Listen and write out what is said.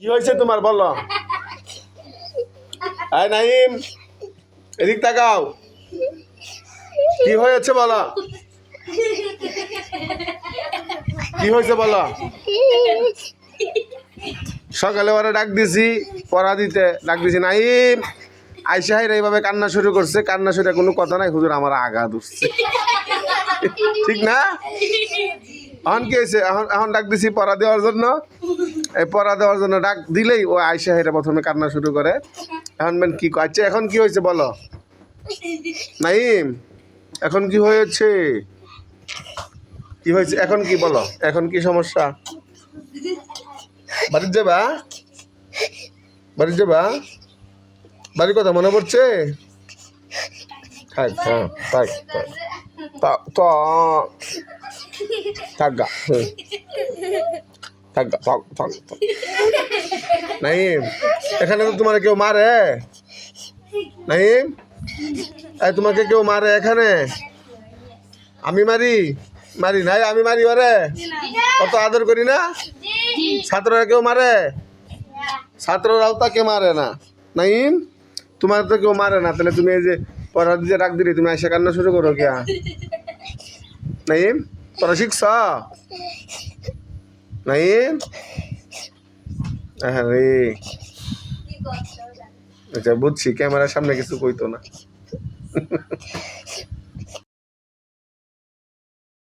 কি হয়েছে তোমার, বলো? আয় নাইম এদিক তাকাও। কি হয়েছে, বলো? কি হয়েছে, বলো? সকালে ওরা ডাক দিছি, পড়া দিতে। ডাক দিছি নাইম আইসা হাইরা এইভাবে কান্না শুরু করছে। কান্না শুরু কোনো কথা নাই। হুজুর আমার আগা দুসছে ঠিক না? এখন কি হয়েছে? এখন এখন ডাক দিছি পড়া দেওয়ার জন্য। এই পড়া দেওয়ার জন্য ডাক দিলেই ও আইসা হেরা প্রথমে কান্না শুরু করে। এখন মেন কি? আচ্ছা এখন কি হয়েছে বলো? নাইম, এখন কি হয়েছে? কি হয়েছে? এখন কি বলো? এখন কি সমস্যা? বাড়ির যাবা? বাড়ির যাবা? বাড়ির কথা মনে পড়ছে? হ্যাঁ থাক থাক। তা- থাক থাক। নাইম এখানে তো তোমার কেউ মারে? নাইম এই তোমাকে কেউ মারে এখানে? আমি মারি? মারি নাই আমি মারি ওরে? কত আদর করি না? ছাত্ররা কেউ মারে? ছাত্ররাও তাকে মারে না। নাইম তোমার তো কেউ মারে না। তাহলে তুমি এই যে পড়া দিয়ে রাখ দিলি তুমি এসে কান্না শুরু করো কে নাইম পড়া শিখছ নাইম আরে আচ্ছা বুঝছি ক্যামেরার সামনে কিছু কইতো না।